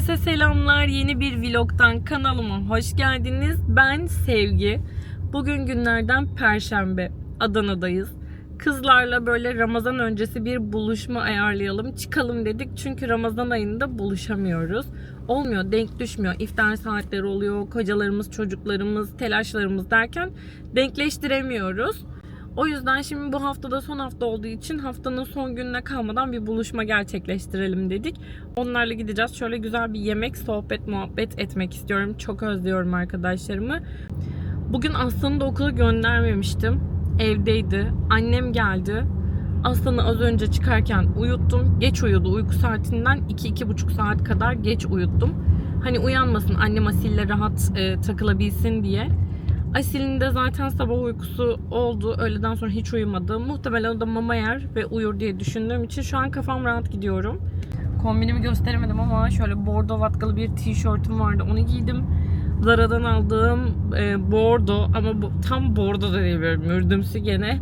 Herkese selamlar. Yeni bir vlogdan kanalıma hoş geldiniz. Ben Sevgi. Bugün günlerden Perşembe. Adana'dayız. Kızlarla böyle Ramazan öncesi bir buluşma ayarlayalım. Çıkalım dedik çünkü Ramazan ayında buluşamıyoruz. Olmuyor, denk düşmüyor. İftar saatleri oluyor, kocalarımız, çocuklarımız, telaşlarımız derken denkleştiremiyoruz. O yüzden şimdi bu haftada son hafta olduğu için haftanın son gününe kalmadan bir buluşma gerçekleştirelim dedik. Onlarla gideceğiz. Şöyle güzel bir yemek, sohbet, muhabbet etmek istiyorum. Çok özlüyorum arkadaşlarımı. Bugün Aslan'ı da okula göndermemiştim. Evdeydi. Annem geldi. Aslan'ı az önce çıkarken uyuttum. Geç uyudu. Uyku saatinden 2-2,5 saat kadar geç uyuttum. Hani uyanmasın annem Asil'le rahat e, takılabilsin diye. Asil'in de zaten sabah uykusu oldu. Öğleden sonra hiç uyumadı. Muhtemelen o da mama yer ve uyur diye düşündüğüm için şu an kafam rahat gidiyorum. Kombinimi gösteremedim ama şöyle bordo vatkalı bir tişörtüm vardı. Onu giydim. Zara'dan aldığım e, bordo ama bu, tam bordo da değil böyle mürdümsü gene.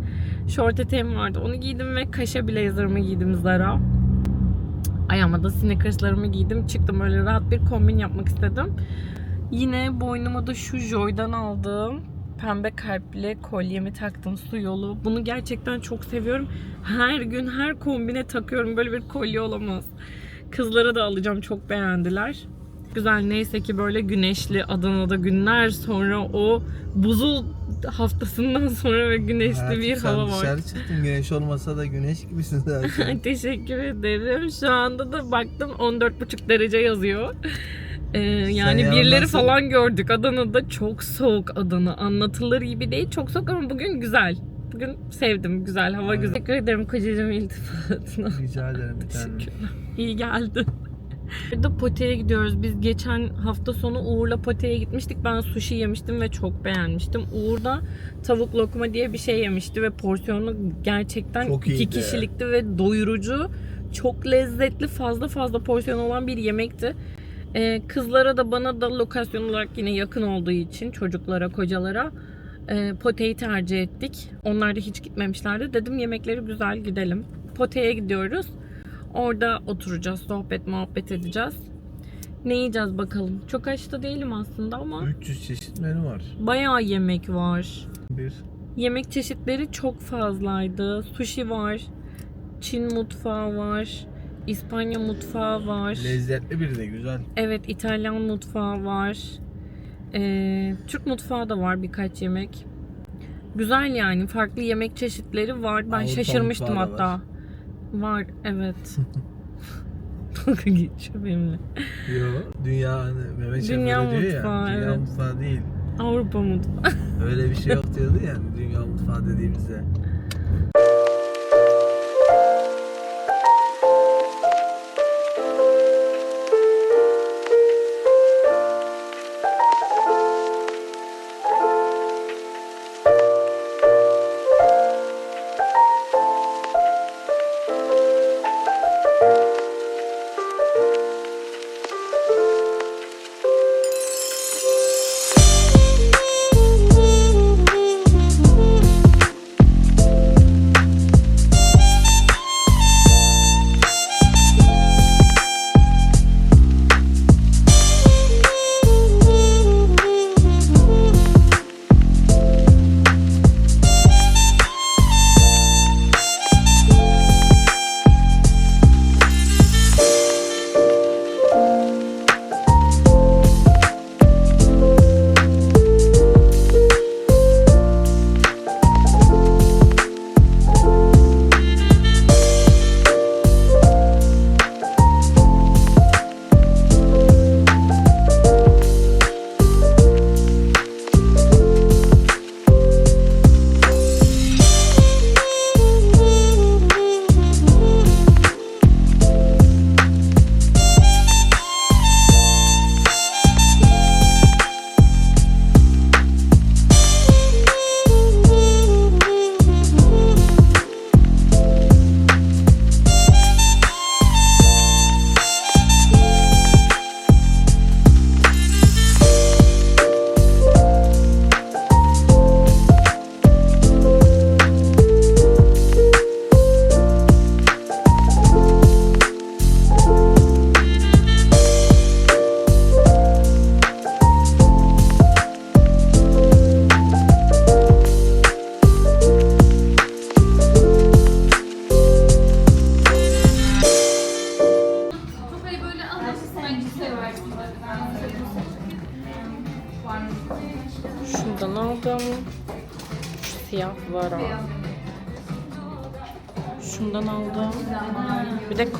Şort eteğim vardı. Onu giydim ve kaşe blazer'ımı giydim Zara. Ayağıma da sneakers'larımı giydim. Çıktım böyle rahat bir kombin yapmak istedim. Yine boynuma da şu Joy'dan aldığım pembe kalpli kolyemi taktım su yolu. Bunu gerçekten çok seviyorum. Her gün her kombine takıyorum. Böyle bir kolye olamaz. Kızlara da alacağım. Çok beğendiler. Güzel neyse ki böyle güneşli Adana'da günler sonra o buzul haftasından sonra ve güneşli Hayatım, bir hava var. dışarı çıktın güneş olmasa da güneş gibisin zaten. Teşekkür ederim. Şu anda da baktım 14,5 derece yazıyor. Ee, yani ya birileri nasıl- falan gördük. Adana'da çok soğuk Adana. Anlatılır gibi değil. Çok soğuk ama bugün güzel. Bugün sevdim. Güzel. Hava Aynen. güzel. Teşekkür ederim kocacığım iltifatına. Rica ederim. Teşekkürler. İyi geldi. Burada Pote'ye gidiyoruz. Biz geçen hafta sonu Uğur'la Pote'ye gitmiştik. Ben sushi yemiştim ve çok beğenmiştim. Uğur da tavuk lokma diye bir şey yemişti ve porsiyonu gerçekten Çok iki iyiydi. kişilikti ve doyurucu. Çok lezzetli, fazla fazla porsiyon olan bir yemekti. Ee, kızlara da bana da lokasyon olarak yine yakın olduğu için çocuklara, kocalara e, Pote'yi tercih ettik. Onlar da hiç gitmemişlerdi. Dedim yemekleri güzel gidelim. Pote'ye gidiyoruz. Orada oturacağız, sohbet, muhabbet edeceğiz. Ne yiyeceğiz bakalım. Çok aç da değilim aslında ama 300 çeşit menü var. bayağı yemek var. Bir. Yemek çeşitleri çok fazlaydı. Sushi var, Çin mutfağı var, İspanya mutfağı var. Lezzetli bir de güzel. Evet, İtalyan mutfağı var. Ee, Türk mutfağı da var birkaç yemek. Güzel yani. Farklı yemek çeşitleri var. Ben Avrupa şaşırmıştım mutfağı da hatta. var. Var, evet. Dalga geçiyor benimle. Yo, dünya hani Mehmet Dünya diyor mutfağı, ya. Dünya evet. mutfağı değil. Avrupa mutfağı. Öyle bir şey yok diyordu yani dünya mutfağı dediğimizde.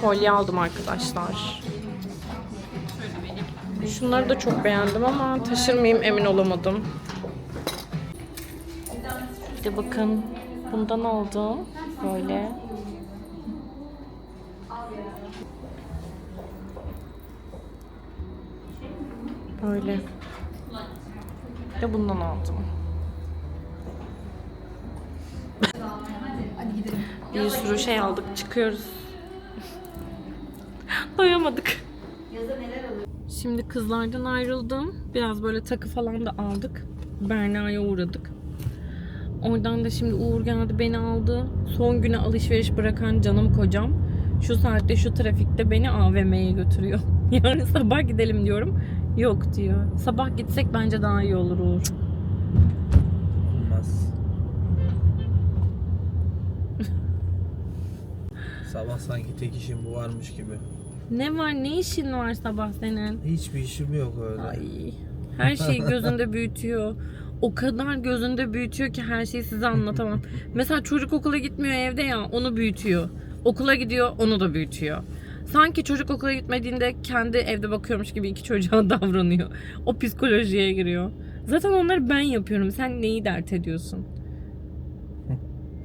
Kolye aldım arkadaşlar. Şunları da çok beğendim ama taşır mıyım emin olamadım. Bir de bakın bundan aldım. Böyle. Böyle. Bir de bundan aldım. Bir sürü şey aldık. Çıkıyoruz. Doyamadık. Şimdi kızlardan ayrıldım. Biraz böyle takı falan da aldık. Berna'ya uğradık. Oradan da şimdi Uğur geldi beni aldı. Son güne alışveriş bırakan canım kocam. Şu saatte şu trafikte beni AVM'ye götürüyor. Yani sabah gidelim diyorum. Yok diyor. Sabah gitsek bence daha iyi olur Uğur. Olmaz. Sabah sanki tek işim bu varmış gibi. Ne var ne işin var sabah senin? Hiçbir işim yok öyle. Ay, her şeyi gözünde büyütüyor. O kadar gözünde büyütüyor ki her şeyi size anlatamam. Mesela çocuk okula gitmiyor evde ya onu büyütüyor. Okula gidiyor onu da büyütüyor. Sanki çocuk okula gitmediğinde kendi evde bakıyormuş gibi iki çocuğa davranıyor. O psikolojiye giriyor. Zaten onları ben yapıyorum. Sen neyi dert ediyorsun?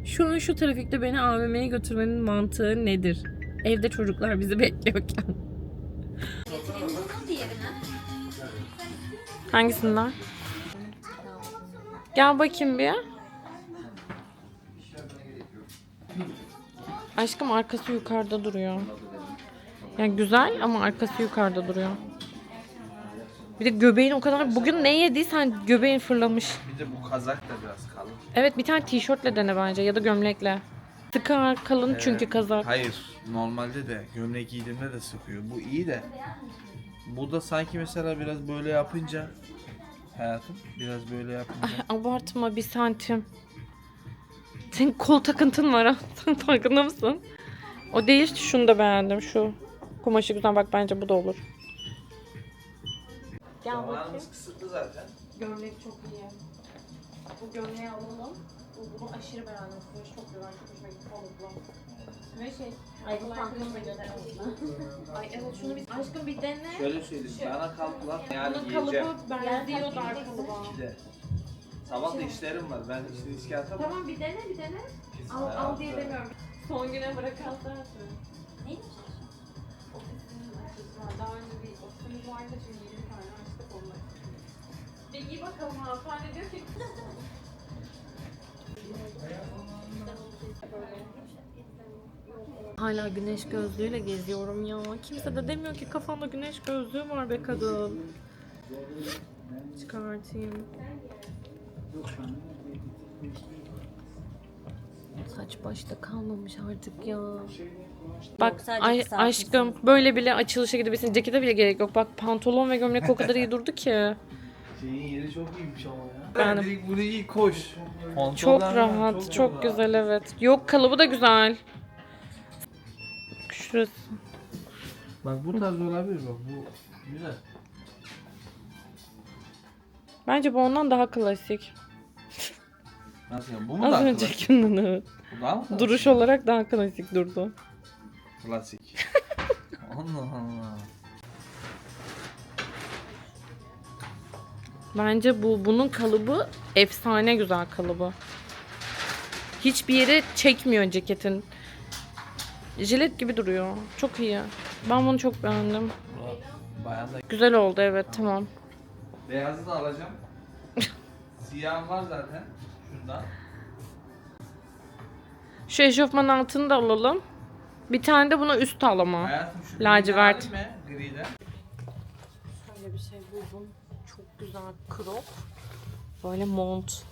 Şu an şu trafikte beni AVM'ye götürmenin mantığı nedir? Evde çocuklar bizi bekliyorken. Hangisinden? Gel bakayım bir. Aşkım arkası yukarıda duruyor. Yani güzel ama arkası yukarıda duruyor. Bir de göbeğin o kadar... Bugün ne yediysen göbeğin fırlamış. Bir de bu kazak da biraz kalın. Evet bir tane tişörtle dene bence ya da gömlekle. Sıkar kalın çünkü kazak. Hayır. Normalde de gömlek giydiğimde de sıkıyor. Bu iyi de. Bu da sanki mesela biraz böyle yapınca hayatım biraz böyle yapınca. Ay, abartma bir santim. Senin kol takıntın var ha. Sen farkında mısın? O değil şunu da beğendim şu. Kumaşı güzel bak bence bu da olur. Gel bakayım. Kısıtlı zaten. Gömlek çok iyi. Bu gömleği alalım. Bu, bunu aşırı beğendim. Kumaş çok güzel. Çok hoşuma gitti. Kalıplı. Ve şey. Ay bu pantolonu da güzel Ay evet şunu bir aşkım bir dene. Şöyle söyleyeyim. Bana kalklar yani Bunun giyeceğim. kalıbı benziyor dar kalıba. Sabah da işlerim var. Ben işte riske atamam. Tamam bir dene bir dene. Kesin Al, al hayatım. diye demiyorum. Son güne bırakan sensin. Ne? Ofisinin açısı var. Daha önce bir ofisimiz vardı şimdi yeni bir tane açtık onunla. Bir giy bakalım hanımefendi diyor ki. Hala güneş gözlüğüyle geziyorum ya. Kimse de demiyor ki kafanda güneş gözlüğü var be kadın. Çıkartayım. Saç başta kalmamış artık ya. Bak ay, aşkım böyle bile açılışa gidebilirsin. Cekete bile gerek yok. Bak pantolon ve gömlek o kadar iyi durdu ki. Şeyin yeri çok iyiymiş ama ya. Ben- Ben direkt bunu giy koş. Çok rahat, çok, rahat. güzel evet. Yok kalıbı da güzel. Şurası. Bak bu tarz olabilir bak bu güzel. Bence bu ondan daha klasik. Nasıl yani bu mu Az daha öncekinden evet. klasik? Bu daha mı klasik? Duruş olarak daha klasik durdu. Klasik. Allah Allah. Bence bu bunun kalıbı efsane güzel kalıbı. Hiçbir yere çekmiyor ceketin. Jilet gibi duruyor. Çok iyi. Ben bunu çok beğendim. Bayan da Güzel oldu evet tamam. beyazı da alacağım. Siyahım var zaten. Şundan. Şu eşofman altını da alalım. Bir tane de buna üst al ama. Hayatım şu Lacivert. Griden. Şöyle bir şey buldum. Güzel crop. Böyle mont.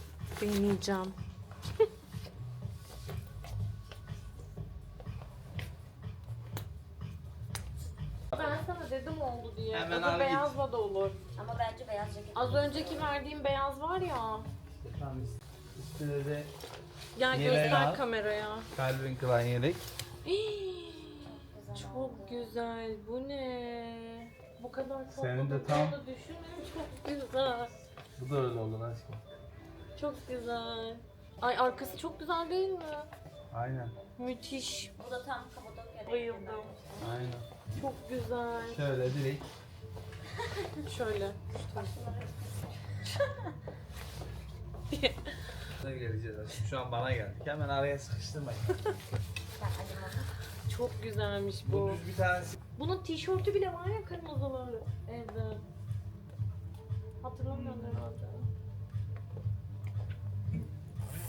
Deneyeceğim. ben sana dedim oldu diye. Hemen O da al git. beyazla da olur. Ama bence beyaz ceket. Az önceki verdiğim beyaz var ya. Tamam üstüne de Gel göster al. kameraya. Calvin Klein yelek. Çok güzel. Bu ne? Bu kadar çok Senin de tam- düşünün. Çok güzel. Bu da öyle olur aşkım. Çok güzel. Ay arkası çok güzel değil mi? Aynen. Müthiş. Bu da tam Kapadokya. Bayıldım. Aynen. Çok güzel. Şöyle direkt. Şöyle. Ne geleceğiz aşkım. Şu an bana geldik. Hemen araya sıkıştırmayın. Çok güzelmiş Bu bu. düz bir tanesi. Bunun tişörtü bile var ya kırmızılı evde. Hatırlamıyorum herhalde.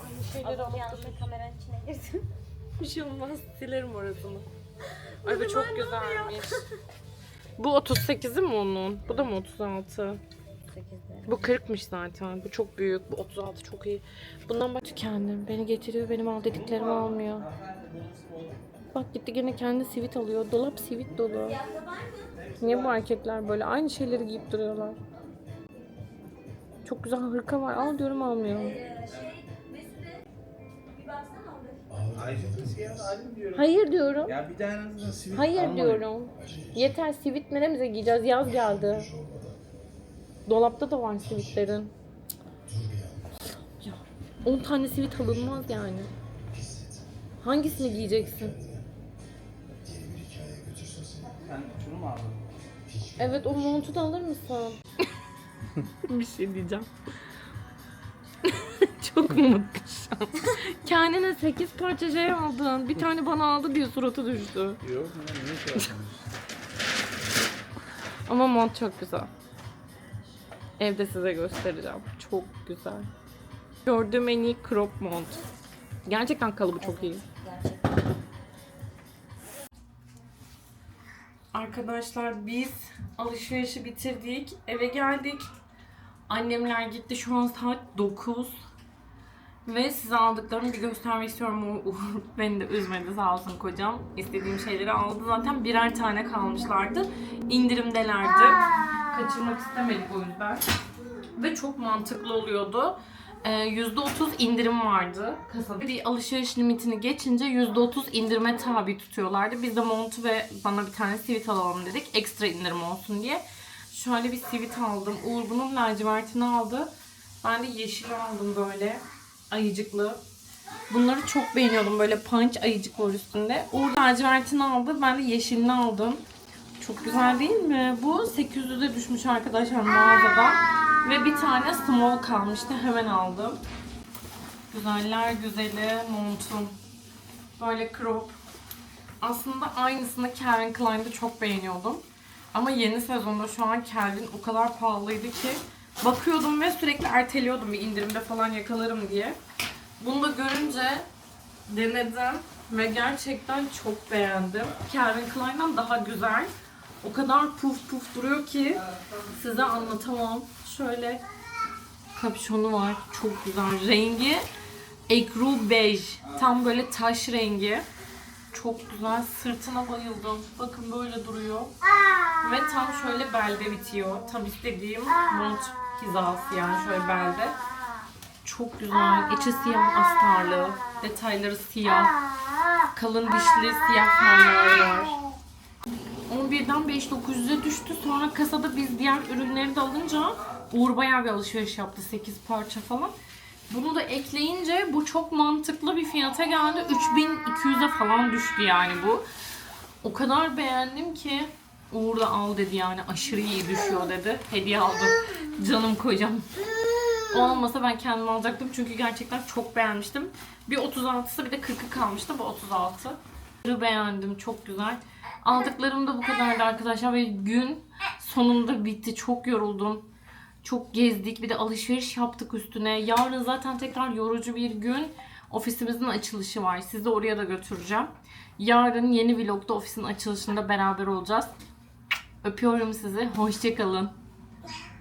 Aynı şeyleri alıp yanlışlıkla kameranın içine girdim. Bir şey olmaz silerim orasını. Ay bu çok güzelmiş. Bu 38'i mi onun? Bu da mı 36? 8'de. Bu 40'mış zaten. Bu çok büyük. Bu 36 çok iyi. Bundan bak tükendim. Beni getiriyor. Benim al dediklerimi almıyor. Bak gitti gene kendi sivit alıyor. Dolap sivit dolu. Niye bu erkekler böyle aynı şeyleri giyip duruyorlar? Çok güzel hırka var. Al diyorum almıyor. Hayır diyorum. Ya bir tane en azından sivit Hayır almayın. diyorum. Yeter sivit neremize giyeceğiz? Yaz geldi. Dolapta da var sivitlerin. Ya 10 tane sivit alınmaz yani. Hangisini giyeceksin? Mu aldın? Evet o montu da alır mısın? Bir şey diyeceğim. Çok mutlu şu an. Kendine 8 parça şey aldın. Bir tane bana aldı diye suratı düştü. Yok. Niye şey? Ama mont çok güzel. Evde size göstereceğim. Çok güzel. Gördüğüm en iyi crop mont. Gerçekten kalıbı çok iyi. Arkadaşlar biz alışverişi bitirdik. Eve geldik. Annemler gitti. Şu an saat 9. Ve size aldıklarımı bir göstermek istiyorum. Uğur beni de üzmedi sağ olsun kocam. İstediğim şeyleri aldı. Zaten birer tane kalmışlardı. İndirimdelerdi. Kaçırmak istemedik o yüzden. Ve çok mantıklı oluyordu. Ee, %30 indirim vardı kasada. Bir alışveriş limitini geçince %30 indirime tabi tutuyorlardı. Biz de montu ve bana bir tane sivit alalım dedik. Ekstra indirim olsun diye. Şöyle bir sivit aldım. Uğur bunun lacivertini aldı. Ben de yeşil aldım böyle. Ayıcıklı. Bunları çok beğeniyordum. Böyle punch ayıcık var üstünde. Uğur lacivertini aldı. Ben de yeşilini aldım. Çok güzel değil mi? Bu 800'e düşmüş arkadaşlar mağazada. Ve bir tane small kalmıştı. Hemen aldım. Güzeller güzeli montum. Böyle crop. Aslında aynısını Calvin Klein'de çok beğeniyordum. Ama yeni sezonda şu an Calvin o kadar pahalıydı ki bakıyordum ve sürekli erteliyordum bir indirimde falan yakalarım diye. Bunu da görünce denedim ve gerçekten çok beğendim. Calvin Klein'den daha güzel. O kadar puf puf duruyor ki size anlatamam. Şöyle kapşonu var. Çok güzel. Rengi ekru bej. Tam böyle taş rengi. Çok güzel. Sırtına bayıldım. Bakın böyle duruyor. Ve tam şöyle belde bitiyor. Tam istediğim mont hizası yani şöyle belde. Çok güzel. İçi siyah astarlı. Detayları siyah. Kalın dişli siyah fermuarı var. 11'den 5900'e düştü. Sonra kasada biz diğer ürünleri de alınca Uğur bayağı bir alışveriş yaptı. 8 parça falan. Bunu da ekleyince bu çok mantıklı bir fiyata geldi. 3200'e falan düştü yani bu. O kadar beğendim ki Uğur da al dedi yani aşırı iyi düşüyor dedi. Hediye aldım. Canım kocam. O olmasa ben kendim alacaktım çünkü gerçekten çok beğenmiştim. Bir 36'sı bir de 40'ı kalmıştı bu 36. Aşırı beğendim çok güzel. Aldıklarım da bu kadardı arkadaşlar ve gün sonunda bitti. Çok yoruldum. Çok gezdik. Bir de alışveriş yaptık üstüne. Yarın zaten tekrar yorucu bir gün. Ofisimizin açılışı var. Sizi oraya da götüreceğim. Yarın yeni vlogda ofisin açılışında beraber olacağız. Öpüyorum sizi. Hoşçakalın.